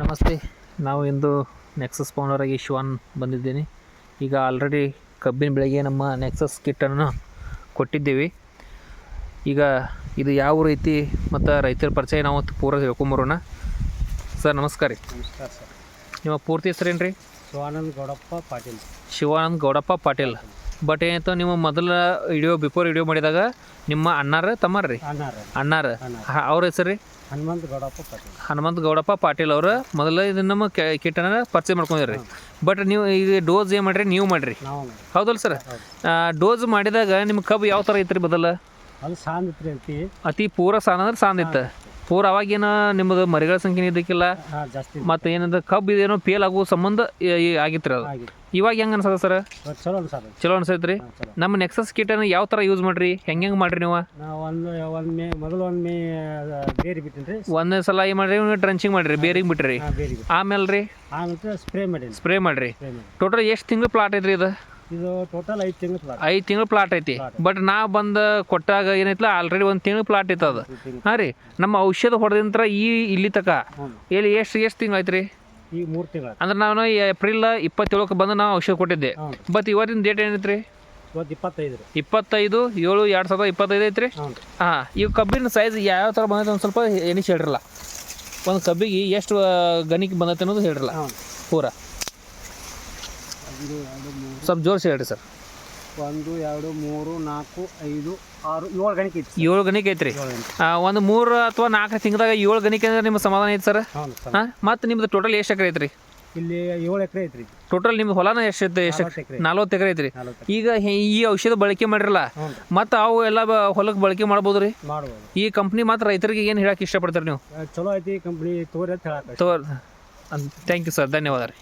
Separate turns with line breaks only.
ನಮಸ್ತೆ. ನಾವು ಇಂದು ನೆಕ್ಸಸ್ ಆಗಿ ಶಿವಾನ್ ಬಂದಿದ್ದೀನಿ. ಈಗ ಆಲ್ರೆಡಿ ಕಬ್ಬಿನ ಬೆಳೆಗೆ ನಮ್ಮ ನೆಕ್ಸಸ್ ಕಿಟ್ಟನ್ನು ಕೊಟ್ಟಿದ್ದೀವಿ. ಈಗ ಇದು ಯಾವ ರೀತಿ ಮತ್ತು ರೈತರ ಪರಿಚಯ ನಾವು ಪೂರ ತಿಳ್ಕೊಂಬರೋಣ. ಸರ್ ನಮಸ್ಕಾರ ರೀ.
ನಮಸ್ಕಾರ ಸರ್.
ನಿಮ್ಮ ಪೂರ್ತಿ ಹೆಸರೇನು ರೀ
ಶಿವಾನಂದ ಗೌಡಪ್ಪ ಪಾಟೀಲ್.
ಶಿವಾನಂದ ಗೌಡಪ್ಪ ಪಾಟೀಲ್. ಬಟ್ ಏನಾಯ್ತು ನೀವು ಮೊದಲ ವಿಡಿಯೋ ಬಿಫೋರ್ ವಿಡಿಯೋ ಮಾಡಿದಾಗ ನಿಮ್ಮ ಅಣ್ಣಾರ ತಮ್ಮಾರ ರೀ ಅಣ್ಣಾರ. ಅವ್ರ ಹೆಸರು ರೀ
ಹನುಮಂತ ಗೌಡಪ್ಪ ಪಾಟೀಲ್.
ಹನುಮಂತ ಗೌಡಪ್ಪ ಪಾಟೀಲ್ ಅವರು ಮೊದಲ ಇದನ್ನ ನಮ್ಮ ಕೆ- ಕಿಟ್ಟನ ಪರಿಚಯ ಮಾಡ್ಕೊಂಡಿರಿ ಬಟ್ ನೀವು ಈಗ ಡೋಸ್ ಏನು ಮಾಡ್ರಿ? ನೀವು ಮಾಡ್ರಿ. ಹೌದಲ್ಲ ಸರ್ ಡೋಸ್ ಮಾಡಿದಾಗ ನಿಮ್ಮ ಕಬ್ಬು ಯಾವ ಥರ ಐತ್ರಿ ಬದಲ
ಅಲ್ಲಿ ಸಾಂದ್ ಇತ್ರಿ ಐತಿ
ಅತಿ ಪೂರ ಸಾಂದ್ರೆ ಅಂದ್ರೆ ಸಾಂದ್ ಇತ್ತು. ಪೂರ ಅವಾಗೇನ ನಿಮ್ದು ಮರಿಗಳ ಸಂಖ್ಯೆ ಇದಕ್ಕಿಲ್ಲ
ಮತ್ತೆ ಜಾಸ್ತಿ
ಮತ್ತು ಏನಂದ್ರೆ ಕಬ್ಬು ಇದೇನೋ ಫೇಲ್ ಆಗೋ ಸಂಬಂಧ ಈ- ಈ ಆಗಿತ್ರಿ ಅದು. ಇವಾಗ ಹೆಂಗೆ ಅನ್ಸದ ಸರ್?
ಇವತ್ತು ಚಲೋ ಅನ್ಸದ.
ಚಲೋ ಅನ್ಸೈತ್ರಿ? ನಮ್ಮ ನೆಕ್ಸಸ್ ಕಿಟ್ ಯಾವ ಥರ ಯೂಸ್ ಮಾಡ್ರಿ? ಹೆಂಗೆ ಹೆಂಗೆ ಮಾಡ್ರಿ ನೀವು?
ನಾವು ಒಂದು ಒಂದು ಮೇ ಮೊದಲು ಒಂದು ಮೇ ಬೇರೆ ಬಿಟ್ಟಿನಿ ರೀ
ಒಂದೇ ಸಲ ಏನು ಮಾಡ್ರಿ ಟ್ರಂಚಿಂಗ್ ಮಾಡ್ರಿ ಬೇರಿಗೆ ಬಿಟ್ರಿ.
ಹಾಂ ಬೇರೆ ಬಿಟ್ಟು
ಆಮೇಲೆ ರೀ
ಸ್ಪ್ರೇ ಮಾಡೀನಿ.
ಸ್ಪ್ರೇ ಮಾಡ್ರಿ.
ಸ್ಪ್ರೇ ಮಾಡಿ
ಟೋಟಲ್ ಎಷ್ಟು ತಿಂಗಳು ಪ್ಲಾಟ್ ಐತ್ರಿ ಇದು?
ಇದು ಟೋಟಲ್ ಐದು ತಿಂಗಳು ಪ್ಲಾಟ್
ಐದು ತಿಂಗಳು ಪ್ಲಾಟ್ ಐತಿ. ಬಟ್ ನಾ ಬಂದು ಕೊಟ್ಟಾಗ ಏನೈತಲ್ಲ ಆಲ್ರೆಡಿ ಒಂದು ತಿಂಗಳು ಪ್ಲಾಟ್ ಐತೆ ಅದು. ಹಾಂ ರೀ ನಮ್ಮ ಔಷಧ ಹೊಡೆದಿಂತ್ರ ಈ ಇಲ್ಲಿ ತಕ. ಎಲ್ಲಿ ಎಷ್ಟು ಎಷ್ಟು ತಿಂಗಳು ಐತ್ರಿ
ಈಗ ಮೂರು ತಿಂಗಳು
ಅಂದ್ರೆ ನಾನು ಏಪ್ರಿಲ್ ಇಪ್ಪತ್ತೇಳಕ್ಕೆ ಬಂದು ನಾವು ಔಷಧ ಕೊಟ್ಟಿದ್ದೆ. ಬಟ್ ಇವತ್ತಿನ ಡೇಟ್ ಏನೈತ್ರಿ?
ಇವತ್ತು ಇಪ್ಪತ್ತೈದು ರೀ.
ಇಪ್ಪತ್ತೈದು ಏಳು ಎರಡು ಸಾವಿರದ ಇಪ್ಪತ್ತೈದು ಐತ್ರಿ?
ರೀ
ಹಾಂ ಈ ಕಬ್ಬಿನ ಸೈಜ್ ಯಾವ ಥರ ಬಂದೈತೆ ಒಂದು ಸ್ವಲ್ಪ ಎಣಿಸಿ ಹೇಳ್ರಲ್ಲ. ಒಂದು ಕಬ್ಬಿಗೆ ಎಷ್ಟು ಗಣಿಕೆ ಬಂದೈತೆ ಅನ್ನೋದು ಹೇಳ್ರಲ್ಲ. ಪೂರ.
ಒಂದು ಎರಡು ಮೂರು.
ಸ್ವಲ್ಪ ಜೋರ್ಸಿ ಹೇಳ್ರಿ ಸರ್.
ಒಂದು ಎರಡು ಮೂರು ನಾಲ್ಕು ಐದು ಆರು ಏಳು ಗಣಿಕೆ ಐತಿ
ಏಳು ಗಣಿಕೆ ಐತ್ರಿ? ಆ, ಒಂದು ಮೂರು ಅಥವಾ ನಾಲ್ಕು ತಿಂಗಳದಾಗ ಏಳು ಗಣಿಕೆ ಅಂದ್ರೆ ನಿಮ್ಮ ಸಮಾಧಾನ ಐತಿ ಸರ್?
ಹೌದು ಸರ್.
ಹಾಂ ಮತ್ತು ನಿಮ್ದು ಟೋಟಲ್ ಎಷ್ಟು ಎಕರೆ ಐತ್ರಿ?
ಇಲ್ಲಿ ಏಳು ಎಕರೆ ಐತ್ರಿ.
ಟೋಟಲ್ ನಿಮ್ಮ ಹೊಲನ ಎಷ್ಟು ಎಷ್ಟು
ನಲವತ್ತು ಎಕರೆ
ನಲ್ವತ್ತು ಎಕರೆ ಐತ್ರಿ.
ನಲವತ್ತು
ಈಗ ಹೆ- ಈ ಔಷಧ ಬಳಕೆ ಮಾಡಿರಲ್ಲ
ಹ್ಞೂ.
ಮತ್ತು ಅವು ಎಲ್ಲ ಬ- ಹೊಲಕ್ಕೆ ಬಳಕೆ ಮಾಡ್ಬೋದು ರೀ?
ಮಾಡ್ಬೋದು.
ಈ ಕಂಪ್ನಿ ಮಾತ್ರ ರೈತರಿಗೆ ಏನು ಹೇಳಕ್ಕೆ ಇಷ್ಟಪಡ್ತಾರೆ ನೀವು?
ಚಲೋ ಐತಿ ಕಂಪ್ನಿ ತೋರಿ ಅಂತ ಹೇಳಕ್ಕೆ
ತೋ ಥ್ಯಾಂಕ್ ಯು ಸರ್ ಧನ್ಯವಾದ ರೀ.